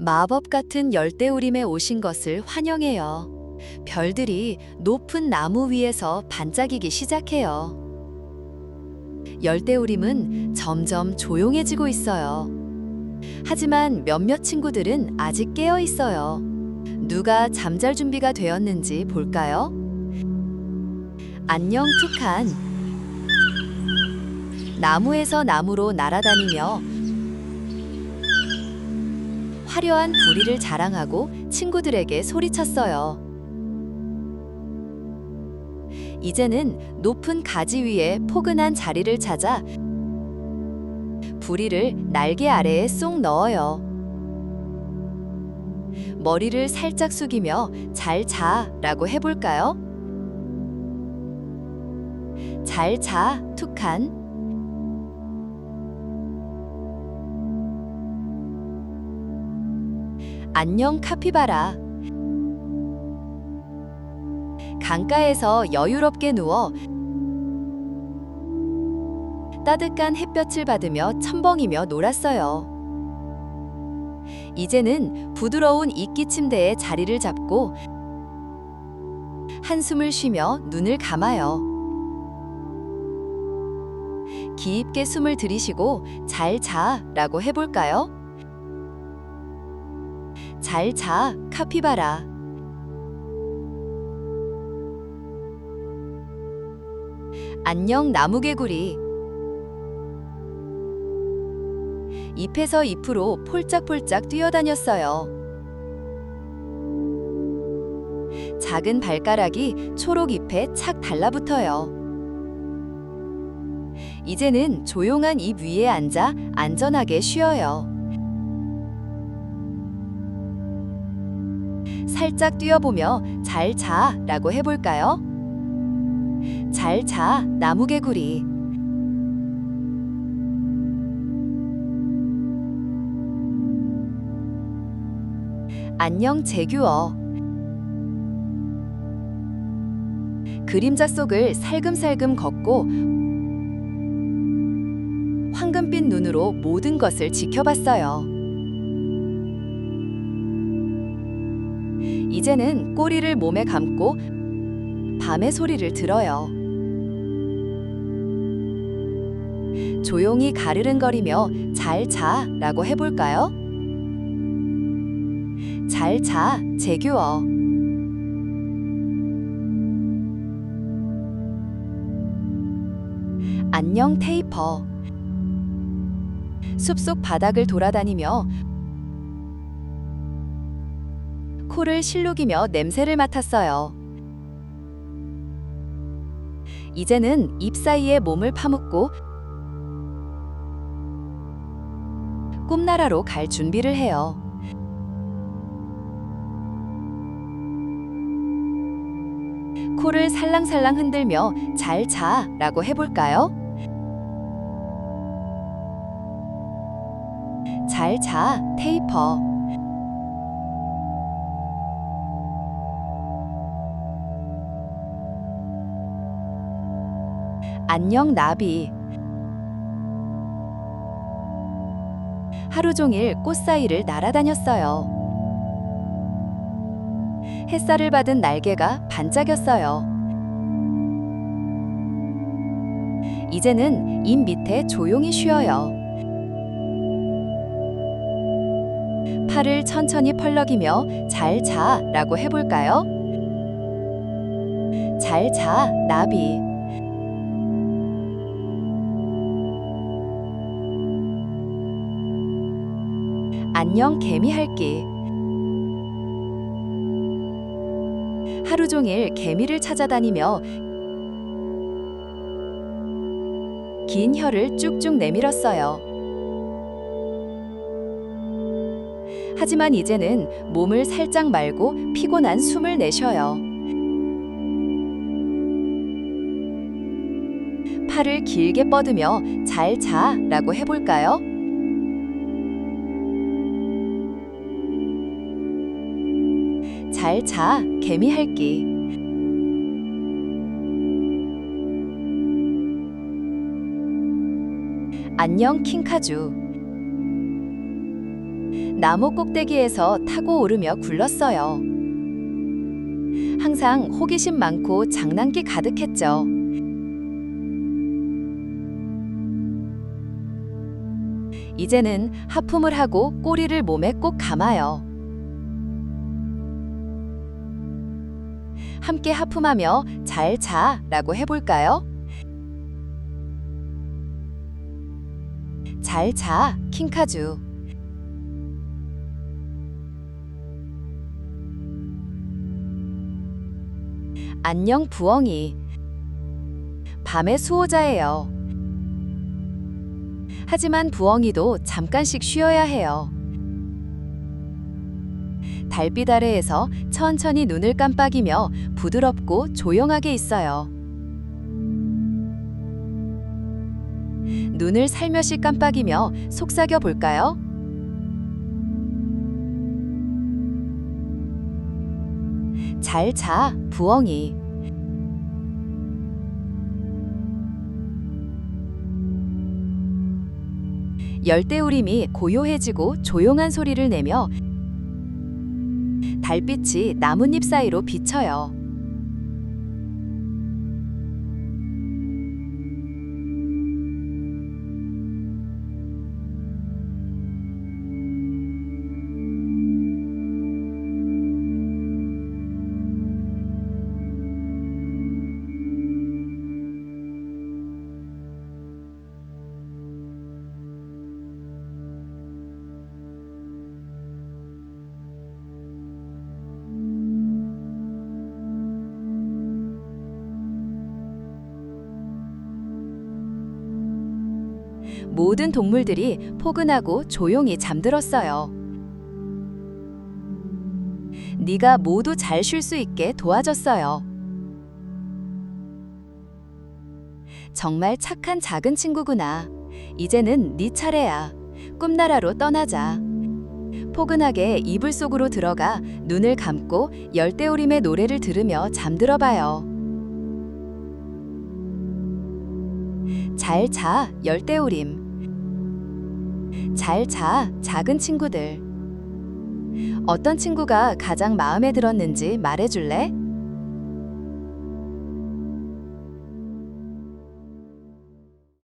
마법 같은 열대우림에 오신 것을 환영해요. 별들이 높은 나무 위에서 반짝이기 시작해요. 열대우림은 점점 조용해지고 있어요. 하지만 몇몇 친구들은 아직 깨어 있어요. 누가 잠잘 준비가 되었는지 볼까요? 안녕 투칸. 나무에서 나무로 날아다니며 화려한 부리를 자랑하고 친구들에게 소리쳤어요. 이제는 높은 가지 위에 포근한 자리를 찾아 부리를 날개 아래에 쏙 넣어요. 머리를 살짝 숙이며 잘 자 라고 해볼까요? 잘 자, 투칸. 안녕, 카피바라. 강가에서 여유롭게 누워 따뜻한 햇볕을 받으며 첨벙이며 놀았어요. 이제는 부드러운 이끼 침대에 자리를 잡고 한숨을 쉬며 눈을 감아요. 깊게 숨을 들이쉬고 잘 자라고 해볼까요? 잘 자, 카피바라. 안녕, 나무개구리. 잎에서 잎으로 폴짝폴짝 뛰어다녔어요. 작은 발가락이 초록 잎에 착 달라붙어요. 이제는 조용한 잎 위에 앉아 안전하게 쉬어요. 살짝 뛰어보며 잘 자 라고 해볼까요? 잘 자, 나무개구리. 안녕, 재규어. 그림자 속을 살금살금 걷고 황금빛 눈으로 모든 것을 지켜봤어요. 이제는 꼬리를 몸에 감고 밤의 소리를 들어요. 조용히 가르릉거리며 잘 자라고 해볼까요? 잘 자, 재규어. 안녕, 테이퍼. 숲속 바닥을 돌아다니며 코를 실룩이며 냄새를 맡았어요. 이제는 잎 사이에 몸을 파묻고 꿈나라로 갈 준비를 해요. 코를 살랑살랑 흔들며 잘 자 라고 해볼까요? 잘 자, 테이퍼. 안녕, 나비. 하루 종일 꽃 사이를 날아다녔어요. 햇살을 받은 날개가 반짝였어요. 이제는 잎 밑에 조용히 쉬어요. 팔을 천천히 펄럭이며 잘 자라고 해볼까요? 잘 자, 나비. 안녕, 개미 할기. 하루 종일 개미를 찾아다니며 긴 혀를 쭉쭉 내밀었어요. 하지만 이제는 몸을 살짝 말고 피곤한 숨을 내쉬어요. 팔을 길게 뻗으며 잘 자라고 해볼까요? 잘 자, 개미 할기. 안녕, 킹카주. 나무 꼭대기에서 타고 오르며 굴렀어요. 항상 호기심 많고 장난기 가득했죠. 이제는 하품을 하고 꼬리를 몸에 꼭 감아요. 함께 하품하며 잘 자 라고 해볼까요? 잘 자, 킹카주. 안녕, 부엉이. 밤의 수호자예요. 하지만 부엉이도 잠깐씩 쉬어야 해요. 달빛 아래에서 천천히 눈을 깜빡이며 부드럽고 조용하게 있어요. 눈을 살며시 깜빡이며 속삭여 볼까요? 잘 자, 부엉이. 열대우림이 고요해지고 조용한 소리를 내며 달빛이 나뭇잎 사이로 비쳐요. 모든 동물들이 포근하고 조용히 잠들었어요. 네가 모두 잘 쉴 수 있게 도와줬어요. 정말 착한 작은 친구구나. 이제는 네 차례야. 꿈나라로 떠나자. 포근하게 이불 속으로 들어가 눈을 감고 열대우림의 노래를 들으며 잠들어 봐요. 잘 자, 열대우림. 잘 자, 작은 친구들. 어떤 친구가 가장 마음에 들었는지 말해줄래?